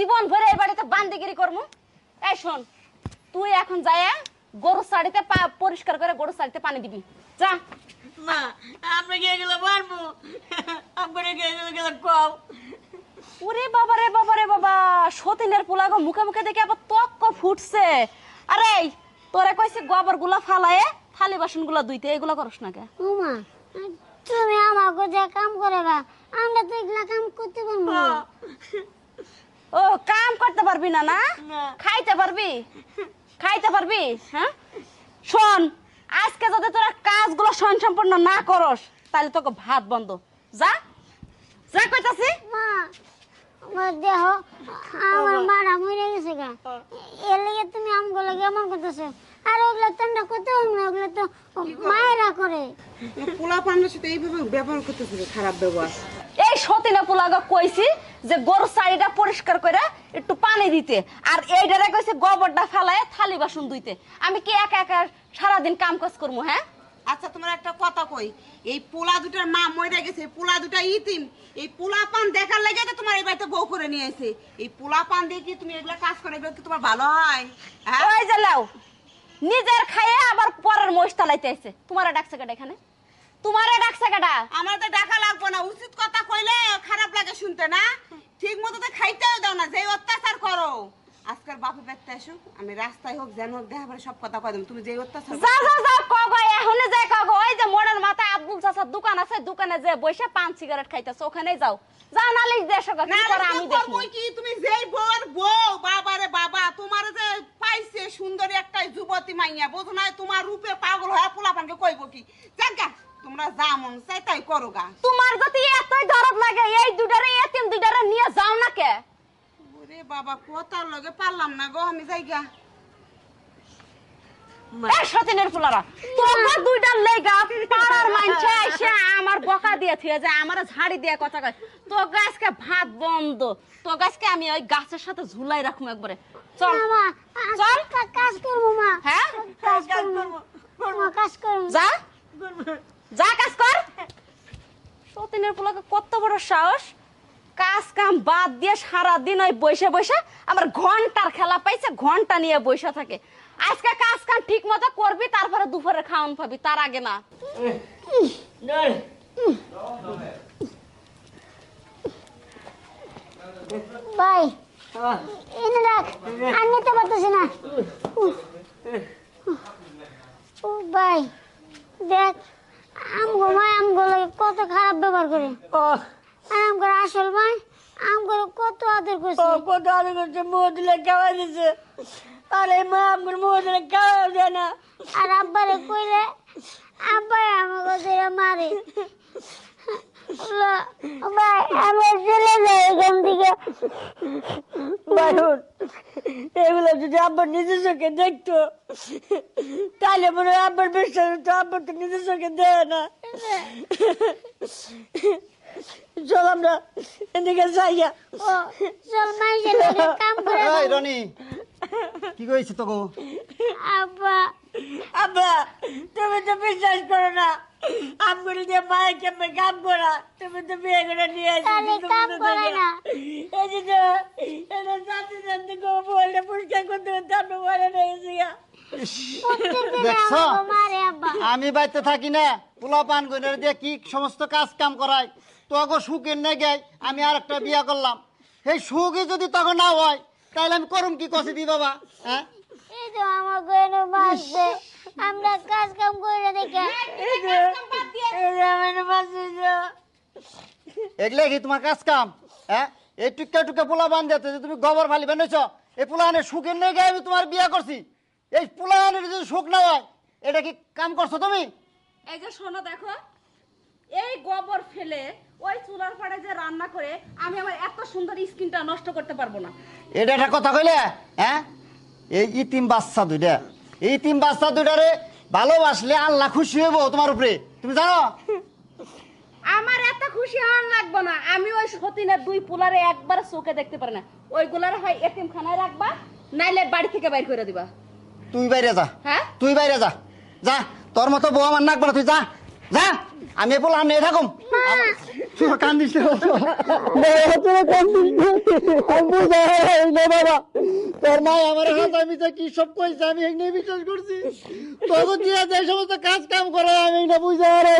জীবন ভরে এই বাড়িতে বান্দিগিরি করমু? এই শোন তুই এখন যায় গরু শাড়িতে পা- পরিষ্কার করে গরু শাড়িতে পানি দিবি। যা। মা আপনি গিয়ে গেলে পারব আপনি গিয়ে গেলে গেলে কম ওরে বাবা রে বাবা রে বাবা সতীনের পোলাগো মুখে মুখে দেখে আবার তক্ক ফুটছে। আরে তোরে কইছে গোবরগুলা ফালায়ে থালি বাসনগুলা ধুইতে এগুলা করস না কে? উমা তুমি আমাকে যে কাম করে গা আমরা তো এগুলা কাম করতে পারব না। ও কাম করতে পারবি না না। খাইতে পারবি? খাইতে পারবি? হ্যাঁ? শোন আজকে যদি তোরা কাজগুলো স্বয়ং সম্পূর্ণ না করস তাহলে তোকে ভাত বন্ধ। যা। যা কইতাছি। মা আমার দেহ আমার মারা মরে গেছে গা। এর লেগে তুমি আমগুলো কেমন করতেছো? আর ওগুলো তো আমরা করতে পারব না ওগুলো তো মায়েরা করে। পোলা পান্ডার সাথে এইভাবে ব্যবহার করতেছে খারাপ ব্যবহার এই সতীনা পোলাগা কইছি যে গরু শাড়িটা পরিষ্কার করে একটু পানি দিতে। আর এইটারে কইছে গোবরটা ফেলায় থালি বাসন ধুইতে। আমি কি একা একা সারাদিন কাম কাজ করব হ্যাঁ? আচ্ছা তোমার একটা কথা কই। এই পোলা দুটার মা মরে গেছে পোলা দুটা ইতিম। এই পোলা পান দেখার লেগে তো তোমার এই বাড়িতে বউ করে নিয়ে এসে এই পোলা পান দিয়ে কি তুমি এগুলা কাজ করে এগুলো কি তোমার ভালো হয়? হ্যাঁ? ওই যে লাও নিজের খাইয়ে আবার পরের মহিষ তালাইতে আইছে। তোমারে ডাকছে কেডা এখানে? তোমারে ডাকছে কেডা? আমার তো ডাকা লাগবে না উচিত কথা কইলে খারাপ লাগে শুনতে না? খাইতেও দাও না যে অত্যাচার করো। আজকাল বাপে বেড়তে আসো আমি রাস্তায় হোক যেন হোক দেখা পরে সব কথা কই দেবো। তুমি যে অত্যাচার যা যা যা কগো এখনে যাই কগো ওই যে মোড়ের মাথায় আব্দুল চাচার দোকান আছে দোকানে যে বসে পান সিগারেট খাইতেছে ওখানেই যাও। দেশো আমি দেখব কি? তুমি যেই বউর বউ বাবা রে বাবা তোমার যে পাইছে সুন্দরী একটা যুবতী মাইয়া বোঝো না তোমার রূপে পাগল হয়ে পোলাপানকে কইব কি? জাগা তোমরা যা মন চাই তাই করো গা। তোমার যদি এতই দরদ লাগে এই দুটারে এতিম দুটারে নিয়ে যাও না কে ওরে বাবা কথার লগে পারলাম না গো আমি যাইগা এই সতীনের ফুলারা তোমার দুইটার লেগা পাড়ার মানছে এসে আমার বকা দিয়ে থিয়ে যায় আমার ঝাড়ি দিয়ে কথা কয় তো গাছকে ভাত বন্ধ তো গাছকে আমি ওই গাছের সাথে ঝুলাই রাখব একবারে। চল। চল। কাজ করব মা। হ্যাঁ? কাজ করব। কাজ করব। যা। যা কাজ কর। সতীনের পোলাকে কত বড় সাহস। কাম বাদ দিয়ে সারা দিন ওই বসে বসে আমার ঘণ্টার খেলা পাইছে ঘণ্টা নিয়ে বসে থাকে। আজকে কাজ কাম ঠিক মতো করবি তারপরে দুপুরে খাওয়ান পাবি তার আগে না। ভাই এনে রাখ আর নিতে পারতেছি না। ও ভাই দেখ আমগো মায় আমগো লাগে কত খারাপ ব্যবহার করে। আর আমগো আসল মায় আমগো কত আদর করছে। কত আলো করছে মোহ দিলে খাওয়াই দিছে। আরে মা আমার মোহ দিলে খাওয়া যায় না। আর আব্বারে কইলে আব্বাই আমাকে ধরে মারে। ভাই আমি চলে যাই এখান থেকে। বায়ুন এগুলো যদি আব্বার নিজের চোখে দেখতো তাহলে মনে হয় আব্বার বিশ্বাস হতো আব্বার তো নিজের চোখে দেয় না। চল আমরা এদিকে যাইয়া চল মাইসের লগে কাম করে এই রনি কি কইছিস তোকে আব্বা। আব্বা তুমি তো বিশ্বাস করো না। আব্বুর দিয়ে মায়ের কেমন কাম করা তুমি তো বিয়ে করে নিয়ে আসি কাম করে না। এই যে তো এটা সাথে সাথে বলটা পরিষ্কার করতে করতে আমি বাড়িতে থাকি না পোলা পান গইনার দিয়ে কি সমস্ত কাজ কাম করাই তোকে সুখের না গাই আমি আর একটা বিয়া করলাম। এই সুখই যদি তখন না হয় তাহলে আমি করুম কি কষে দি বাবা হ্যাঁ? এই তো আমাকে এনে মারছে আমরা কাজ কাম করে দেখে। এগুলো কি তোমার কাজ কাম হ্যাঁ? এই টুকা টুকা পোলা বান দিতে যে তুমি গোবর ফালি বানাইছ এই সুখের নেই গায়ে আমি তোমার বিয়া করছি। এই পোলাহানের যদি সুখ না হয় এটা কি কাম করছ তুমি? এই যে শোনো দেখো এই গোবর ফেলে ওই চুলার পাড়ে যে রান্না করে আমি আমার এত সুন্দর স্কিনটা নষ্ট করতে পারব না। এটা একটা কথা কইলে হ্যাঁ? এই ইতিম বাচ্চা দুইটা। এই ইতিম বাচ্চা দুইটারে ভালোবাসলে আল্লাহ খুশি হইব তোমার উপরে। তুমি জানো? আমার এত খুশি হওয়ার লাগবে না। আমি ওই সতীনের দুই পোলারে একবার চোখে দেখতে পারি না। ওইগুলার হয় এতিম খানায় রাখবা নাইলে বাড়ি থেকে বাইর করে দিবা। তুই বাইরে যা। হ্যাঁ? তুই বাইরে যা। যা তোর মতো বউ আমার নাকবো না। তুই যা। যা। আমি কান্দিস বাবা তোরা না। আমি বাবা। তোর মা আমার হাত আমি তো কি সব কইছে আমি এখানে বিশ্বাস করছি। আছে এই সমস্ত কাজ কাম করে আমি না বুঝা হয়